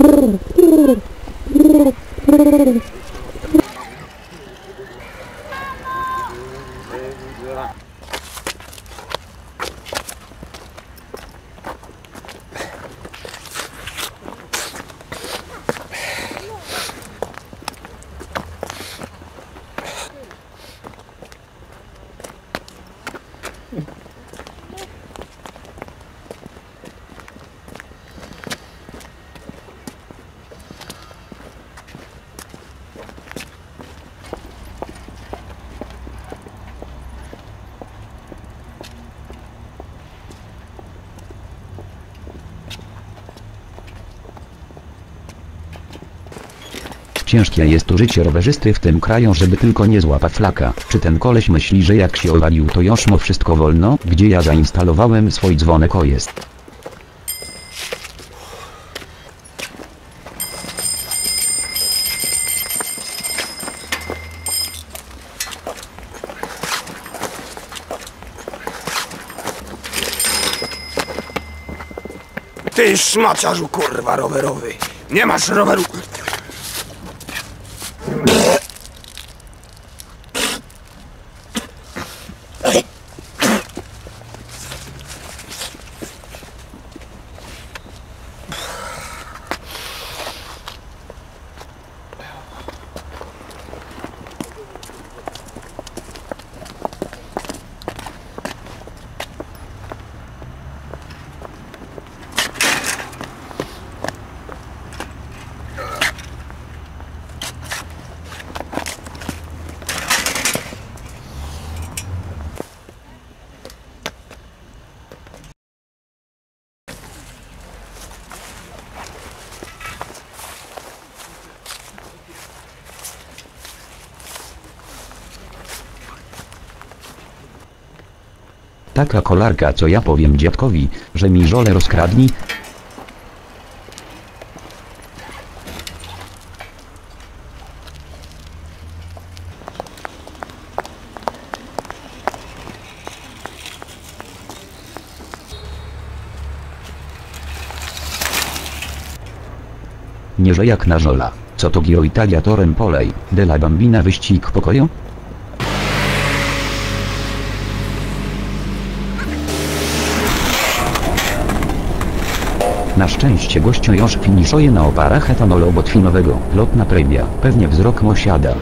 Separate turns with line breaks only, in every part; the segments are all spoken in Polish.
Brrr, brrr, brrr, brrr, brrr. Ciężkie jest tu życie rowerzysty w tym kraju, żeby tylko nie złapa flaka. Czy ten koleś myśli, że jak się owalił to już mu wszystko wolno? Gdzie ja zainstalowałem swój dzwonek o jest.
Ty szmaciarzu kurwa rowerowy. Nie masz roweru.
Taka kolarka co ja powiem dziadkowi, że mi żole rozkradni? Nie że jak na żola. Co to Giro Italia Torem Polej, de la Bambina wyścig pokoju? Na szczęście gościu już finiszuje na oparach etanolu botwinowego. Lotna premia. Pewnie wzrok mosiada.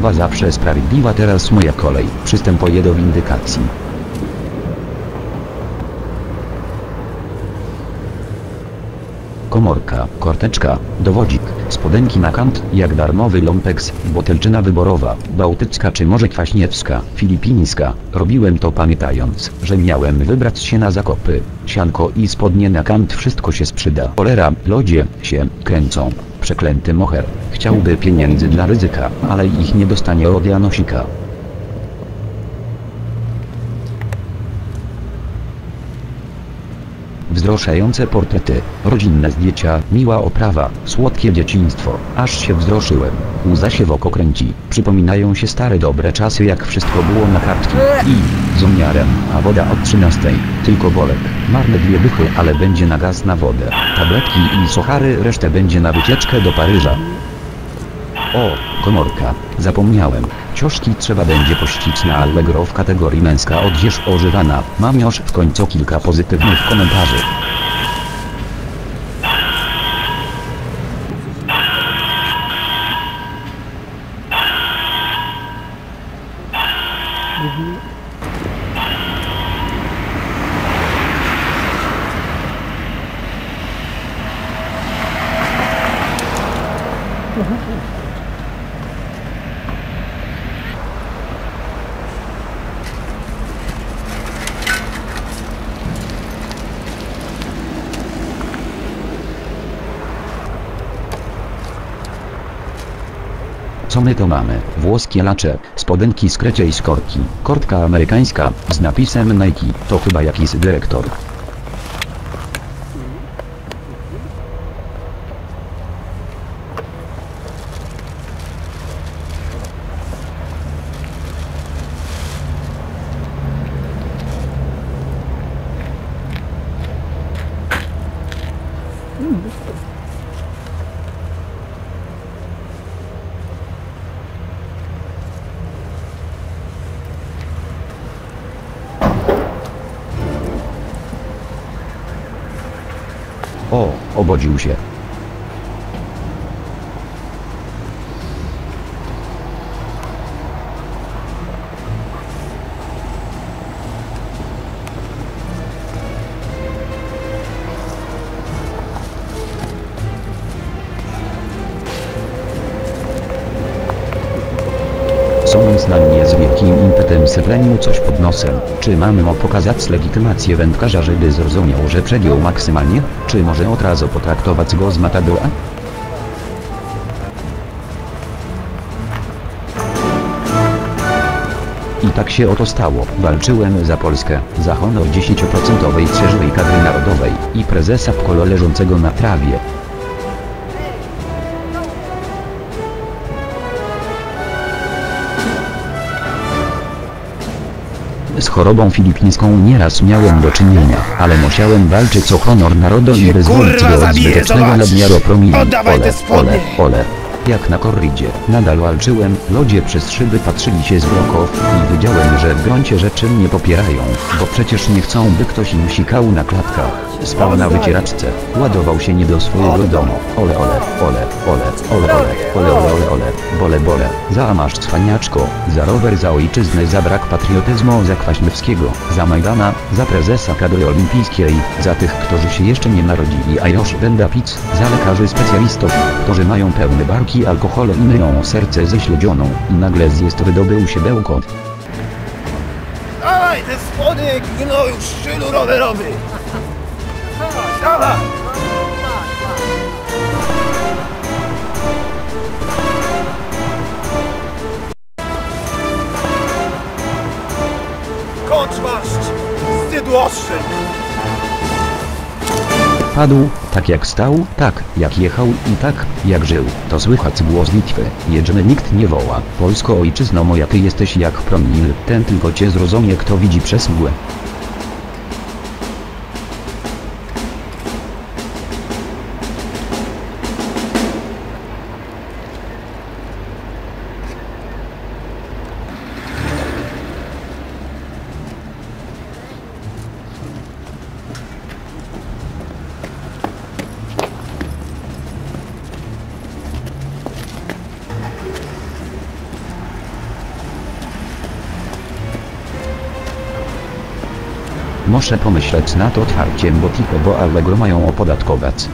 Oliwa zawsze sprawiedliwa teraz moja kolej. Przystępuję do windykacji. Komorka, korteczka, dowodzik, spodenki na kant, jak darmowy lompeks, butelczyna wyborowa, bałtycka czy może kwaśniewska, filipińska. Robiłem to pamiętając, że miałem wybrać się na zakopy. Sianko i spodnie na kant wszystko się sprzyda. Cholera, lodzie, się, kręcą. Przeklęty moher. Chciałby pieniędzy dla ryzyka, ale ich nie dostanie od Janosika. Wzruszające portrety, rodzinne zdjęcia, miła oprawa, słodkie dzieciństwo, aż się wzruszyłem. Łza się w oko kręci, przypominają się stare dobre czasy jak wszystko było na kartki. I, z umiarem, a woda od 13, tylko bolek, marne dwie dychy, ale będzie na gaz na wodę, tabletki i sochary, resztę będzie na wycieczkę do Paryża. O, komorka, zapomniałem. Cioszki trzeba będzie pościć na Allegro w kategorii męska odzież ożywana. Mam już w końcu kilka pozytywnych komentarzy. Mm-hmm. Co my to mamy? Włoskie lacze, spodenki z kreciej skórki, kortka amerykańska, z napisem Nike, to chyba jakiś dyrektor. O, obodził się. Na mnie z wielkim impetem sypnę mu coś pod nosem. Czy mamy mu pokazać legitymację wędkarza, żeby zrozumiał, że przegiął maksymalnie? Czy może od razu potraktować go z matadora? I tak się oto stało. Walczyłem za Polskę, za honor 10% trzeźwej kadry narodowej i prezesa w kolo leżącego na trawie. Chorobą filipińską nieraz miałem do czynienia, ale musiałem walczyć o honor narodu i wyzwolić go od zbytecznego nadmiaru promili. Ole, ole, ole. Jak na korridzie, nadal walczyłem, ludzie przez szyby patrzyli się z bloków i wiedziałem, że w gruncie rzeczy mnie popierają, bo przecież nie chcą by ktoś im sikał na klatkach. Spał na wycieraczce, ładował się nie do swojego domu. Ole, ole, ole, ole, ole, ole, Za masz cwaniaczko, za rower, za ojczyznę, za brak patriotyzmu, za Kwaśniewskiego, za Majdana, za prezesa kadry olimpijskiej, za tych, którzy się jeszcze nie narodzili, a już będę pic, za lekarzy specjalistów, którzy mają pełne barki alkoholu i myją serce ze śledzioną, i nagle zjest wydobył się bełkot.
Dawaj te spodnie, gnoju szczylu rowerowy! Dawaj! Maść! Wstydu!
Padł, tak jak stał, tak jak jechał i tak jak żył. To słychać głos Litwy. Jedziemy nikt nie woła. Polsko ojczyzno moja ty jesteś jak promil. Ten tylko cię zrozumie kto widzi przez mgłę. Proszę pomyśleć na to otwarcie, bo tylko bo Allegro mają opodatkować.